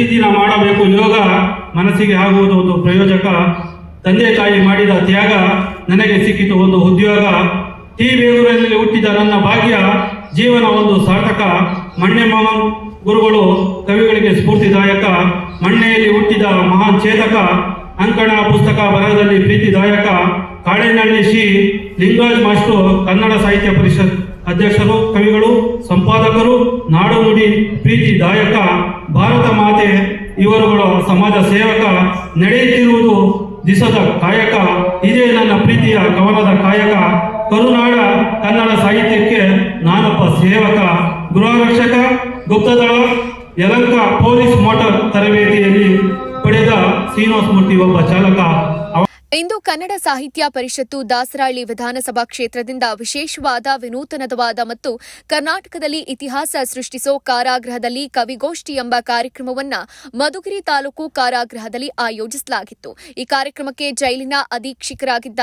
ಪ್ರತಿದಿನ ಮಾಡಬೇಕು ಯೋಗ ಮನಸ್ಸಿಗೆ ಆಗುವುದು ಒಂದು ಪ್ರಯೋಜಕ. ತಂದೆ ತಾಯಿ ಮಾಡಿದ ತ್ಯಾಗ ನನಗೆ ಸಿಕ್ಕಿತು ಒಂದು ಉದ್ಯೋಗ. ಟಿ ಬೇಗೂರಲ್ಲಿ ಹುಟ್ಟಿದ ನನ್ನ ಭಾಗ್ಯ ಜೀವನ ಒಂದು ಸಾರ್ಥಕ. ಮಣ್ಣೆ ಮಾಮನ್ ಗುರುಗಳು ಕವಿಗಳಿಗೆ ಸ್ಫೂರ್ತಿದಾಯಕ. ಮಣ್ಣೆಯಲ್ಲಿ ಹುಟ್ಟಿದ ಮಹಾನ್ ಚೇತಕ. ಅಂಕಣ ಪುಸ್ತಕ ಬರಹದಲ್ಲಿ ಪ್ರೀತಿದಾಯಕ. ಕಾಳೆನಹಳ್ಳಿ ಶ್ರೀ ಲಿಂಗರಾಜ್ ಮಾಸ್ಟರ್ ಕನ್ನಡ ಸಾಹಿತ್ಯ ಪರಿಷತ್ ಅಧ್ಯಕ್ಷರು, ಕವಿಗಳು, ಸಂಪಾದಕರು ನಾಡು ನುಡಿ ಪ್ರೀತಿದಾಯಕ ಭಾರತ ಮಾತೆ, ಇವರುಗಳ ಸಮಾಜ ಸೇವಕ, ನಡೆಯುತ್ತಿರುವುದು ದಿಸದ ಕಾಯಕ. ಇದೇ ನನ್ನ ಪ್ರೀತಿಯ ಕವನದ ಕಾಯಕ. ಕರುನಾಡ ಕನ್ನಡ ಸಾಹಿತ್ಯಕ್ಕೆ ನಾನೊಬ್ಬ ಸೇವಕ. ಗೃಹ ರಕ್ಷಕ ಗುಪ್ತದಳ, ಯಲಂಕ ಪೊಲೀಸ್ ಮೋಟಾರ್ ತರಬೇತಿಯಲ್ಲಿ ಪಡೆದ ಶ್ರೀನಿವಾಸ ಮೂರ್ತಿ ಒಬ್ಬ ಚಾಲಕ. ಇಂದು ಕನ್ನಡ ಸಾಹಿತ್ಯ ಪರಿಷತ್ತು ದಾಸರಹಳ್ಳಿ ವಿಧಾನಸಭಾ ಕ್ಷೇತ್ರದಿಂದ ವಿಶೇಷವಾದ, ವಿನೂತನವಾದ ಮತ್ತು ಕರ್ನಾಟಕದಲ್ಲಿ ಇತಿಹಾಸ ಸೃಷ್ಟಿಸೋ ಕಾರಾಗೃಹದಲ್ಲಿ ಕವಿಗೋಷ್ಠಿ ಎಂಬ ಕಾರ್ಯಕ್ರಮವನ್ನ ಮಧುಗಿರಿ ತಾಲೂಕು ಕಾರಾಗೃಹದಲ್ಲಿ ಆಯೋಜಿಸಲಾಗಿತ್ತು. ಈ ಕಾರ್ಯಕ್ರಮಕ್ಕೆ ಜೈಲಿನ ಅಧೀಕ್ಷಕರಾಗಿದ್ದ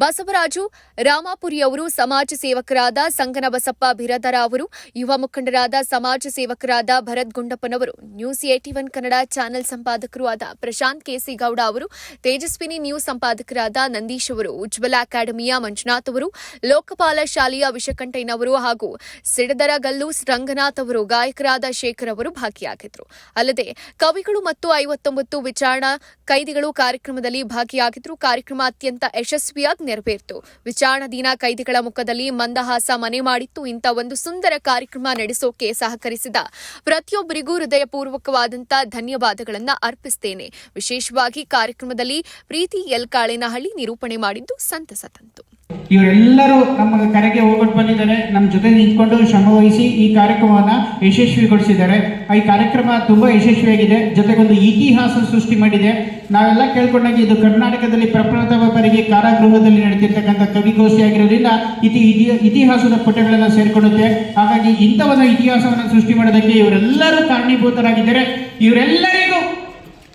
ಬಸವರಾಜು ರಾಮಾಪುರಿಯವರು ಸಮಾಜ ಸೇವಕರಾದ ಸಂಗನಬಸಪ್ಪ ಬಿರದರ ಅವರು, ಯುವ ಮುಖಂಡರಾದ ಸಮಾಜ ಸೇವಕರಾದ Bharat ಗುಂಡಪ್ಪನವರು, news eighty one Kannada channel ಸಂಪಾದಕರು ಆದ ಪ್ರಶಾಂತ್ ಗೌಡ ಅವರು, ತೇಜಸ್ವಿನಿ ನ್ಯೂಸ್ ಸಂಪಾದಕರಾದ ನಂದೀಶ್ ಅವರು, ಉಜ್ವಲ ಅಕಾಡೆಮಿಯ ಮಂಜುನಾಥ್ ಅವರು, ಲೋಕಪಾಲ ಶಾಲೆಯ ವಿಷಕಂಠಯ್ಯನವರು ಹಾಗೂ ಸಿಡದರ ಗಲ್ಲು ರಂಗನಾಥ್ ಅವರು ಗಾಯಕರಾದ ಶೇಖರ್ ಅವರು ಭಾಗಿಯಾಗಿದ್ದರು ಅಲ್ಲದೆ ಕವಿಗಳು ಮತ್ತು ಐವತ್ತೊಂಬತ್ತು ವಿಚಾರಣಾ ಕೈದಿಗಳು ಕಾರ್ಯಕ್ರಮದಲ್ಲಿ ಭಾಗಿಯಾಗಿದ್ದರು ಕಾರ್ಯಕ್ರಮ ಅತ್ಯಂತ ಯಶಸ್ವಿಯಾಗಿ ನೆರವೇರಿತು. ವಿಚಾರಣಾಧೀನ ಕೈದಿಗಳ ಮುಖದಲ್ಲಿ ಮಂದಹಾಸ ಮನೆ ಮಾಡಿತ್ತು. ಇಂಥ ಒಂದು ಸುಂದರ ಕಾರ್ಯಕ್ರಮ ನಡೆಸೋಕೆ ಸಹಕರಿಸಿದ ಪ್ರತಿಯೊಬ್ಬರಿಗೂ ಹೃದಯಪೂರ್ವಕವಾದಂಥ ಧನ್ಯವಾದಗಳನ್ನು ಅರ್ಪಿಸ್ತೇನೆ. ವಿಶೇಷವಾಗಿ ಕಾರ್ಯಕ್ರಮದಲ್ಲಿ ಪ್ರೀತಿ ಎಲ್ಕಾಳೆನಹಳ್ಳಿ ನಿರೂಪಣೆ ಮಾಡಿದ್ದು ಸಂತಸ ತಂತು. ಇವರೆಲ್ಲರೂ ನಮ್ಮ ಕರೆಗೆ ಹೋಗ್ಬಿಟ್ಟು ಬಂದಿದ್ದಾರೆ. ನಮ್ಮ ಜೊತೆ ನಿಂತ್ಕೊಂಡು ಶ್ರಮವಹಿಸಿ ಈ ಕಾರ್ಯಕ್ರಮವನ್ನು ಯಶಸ್ವಿಗೊಳಿಸಿದ್ದಾರೆ. ಈ ಕಾರ್ಯಕ್ರಮ ತುಂಬ ಯಶಸ್ವಿಯಾಗಿದೆ. ಜೊತೆಗೊಂದು ಇತಿಹಾಸ ಸೃಷ್ಟಿ ಮಾಡಿದೆ. ನಾವೆಲ್ಲ ಕೇಳ್ಕೊಂಡಾಗ ಇದು ಕರ್ನಾಟಕದಲ್ಲಿ ಪ್ರಪ್ರಥಮ ಬಾರಿಗೆ ಕಾರಾಗೃಹದಲ್ಲಿ ನಡೆದಿರ್ತಕ್ಕಂಥ ಕವಿಗೋಷ್ಠಿ ಆಗಿರೋದ್ರಿಂದ ಇತಿ ಇತಿ- ಇತಿಹಾಸದ ಪುಟಗಳನ್ನು ಸೇರಿಕೊಳ್ಳುತ್ತೆ. ಹಾಗಾಗಿ ಇಂಥ ಒಂದು ಇತಿಹಾಸವನ್ನು ಸೃಷ್ಟಿ ಮಾಡೋದಕ್ಕೆ ಇವರೆಲ್ಲರೂ ಕಾರಣೀಭೂತರಾಗಿದ್ದಾರೆ. ಇವರೆಲ್ಲರಿಗೂ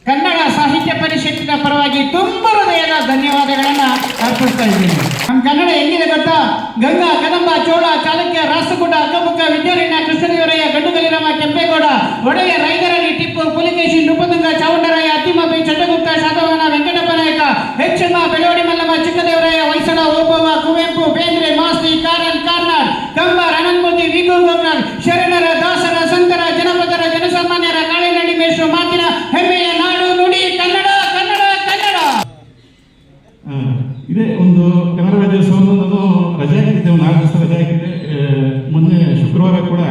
ಕನ್ನಡ ಸಾಹಿತ್ಯ ಪರಿಷತ್ತಿನ ಪರವಾಗಿ ತುಂಬ ಹೃದಯದ ಧನ್ಯವಾದಗಳನ್ನು ಅರ್ಪಿಸ್ತಾ ಇದ್ದೀನಿ. ನಮ್ಮ ಕನ್ನಡ ಹೆಂಗಿದೆ ಗೊತ್ತಾ? ಗಂಗಾ, ಕದಂಬ, ಚೋಳ, ಚಾಲುಕ್ಯ ರಾಷ್ಟ್ರಕೂಟ ನಾಲ್ಕು ದಿವಸ ರಜೆ ಮೊನ್ನೆ ಶುಕ್ರವಾರ ಕೂಡ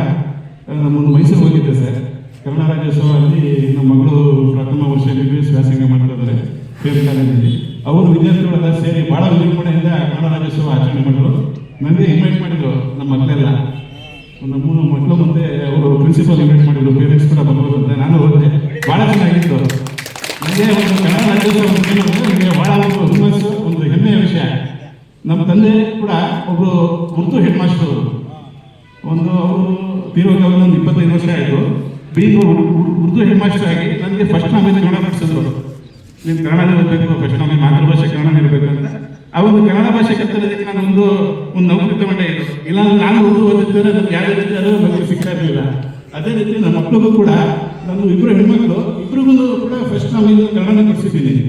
ನಮ್ಮೊಂದು ಮೈಸೂರು ಹೋಗಿದ್ದೆ ಸರ್. ಕನ್ನಡ ರಾಜ್ಯೋತ್ಸವ ಅಲ್ಲಿ ನಮ್ಮ ಮಗಳು ಪ್ರಥಮ ವರ್ಷ ಎಂ ಬಿ ಎಸ್ ವ್ಯಾಸಂಗ ಮಾಡ್ತಿದ್ದಾರೆ ಬೇರೆ ಕಾಲೇಜಲ್ಲಿ. ಅವರು ವಿದ್ಯಾರ್ಥಿಗಳೆಲ್ಲ ಸೇರಿ ಭಾಳ ವಿಜೃಂಭಣೆಯಿಂದ ಕನ್ನಡ ರಾಜ್ಯೋತ್ಸವ ಆಚರಣೆ ಮಾಡಿದ್ರು. ನನಗೆ ಇನ್ವೈಟ್ ಮಾಡಿದ್ರು ನಮ್ಮ ಮಕ್ಕಳೆಲ್ಲ. ನಮ್ಮ ಮಕ್ಕಳು ಮುಂದೆ ಅವರು ಪ್ರಿನ್ಸಿಪಲ್ ಇನ್ವೈಟ್ ಮಾಡಿದ್ರು, ಪೇರೆಂಟ್ಸ್ ಕೂಡ ಬರ್ಬೋದು ಅಂತ ನಾನು ಹೋದೆ. ಭಾಳ ಚೆನ್ನಾಗಿತ್ತು. ನನಗೆ ಒಂದು ಕನ್ನಡ ರಾಜ್ಯೋತ್ಸವ ನನಗೆ ಬಹಳ ಒಂದು ಹುಮ್ಮಸ್ಸು, ಒಂದು ಹೆಮ್ಮೆಯ ವಿಷಯ. ನಮ್ಮ ತಂದೆ ಕೂಡ ಒಬ್ಬರು ಉರ್ದು ಹೆಡ್ ಮಾಸ್ಟರ್ ಒಂದು ಅವರು ತೀರೋಗ ಒಂದು ಇಪ್ಪತ್ತೈದು ವರ್ಷ ಆಯಿತು. ಬೀಗ್ ಉರ್ದು ಹೆಡ್ ಮಾಸ್ಟರ್ ಆಗಿ ನನಗೆ ಫಸ್ಟ್ ನಾಮೇಲೆ ಕನ್ನಡ ಮಾಡಿಸಿದ್ರು ನೀನು ಕನ್ನಡ ಓದಬೇಕು ಫಸ್ಟ್ ನಮಗೆ ಮಾತೃಭಾಷೆ ಕನ್ನಡ ಇರಬೇಕು ಅಂತ. ಆ ಕನ್ನಡ ಭಾಷೆ ಕಲಿತೋದಕ್ಕೆ ನಾನು ಒಂದು ಒಂದು ನೌಕರಿ ತಗೊಂಡೆ ಇತ್ತು ಇಲ್ಲ ನಾನು ಉರ್ದು ಓದಿದ್ದರೆ ನಮ್ಗೆ ಯಾವ ರೀತಿ ಅದು ನಮಗೆ ಸಿಗ್ತಾ ಇರಲಿಲ್ಲ. ಅದೇ ರೀತಿ ನಮ್ಮ ಮಕ್ಕಳಿಗೂ ಕೂಡ ನಾನು ಇಬ್ಬರು ಹೆಣ್ಮಕ್ಳು ಇಬ್ಬರಿಗೂ ಕೂಡ ಫಸ್ಟ್ ನಾವು ಇದು ಕನ್ನಡನ ಕಲಿಸಿದ್ದೀನಿ.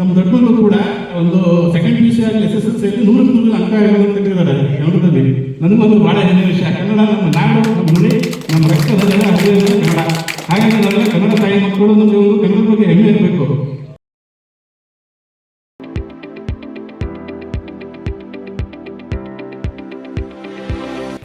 ನಮ್ಮ ದೊಡ್ಡವರು ಕೂಡ ಒಂದು ಸೆಕೆಂಡ್ ವಿಷಯ ಆಗಲಿ ಎಸ್ ಎಸ್ ಎಲ್ ಸಿ ನೂರ ನೂರಕ್ಕೆ ನೂರು ಅಂಕ ಇಟ್ಟಿದ್ದಾರೆ ಕನ್ನಡದಲ್ಲಿ ನನಗೊಂದು ಬಹಳ ಹೆಮ್ಮೆ ವಿಷಯ. ಕನ್ನಡ ನಮ್ಮ ನಾಡು, ನಮ್ಮ ನುಡಿ, ನಮ್ಮ ರಕ್ತದಲ್ಲಿ ಹೃದಯದಲ್ಲಿ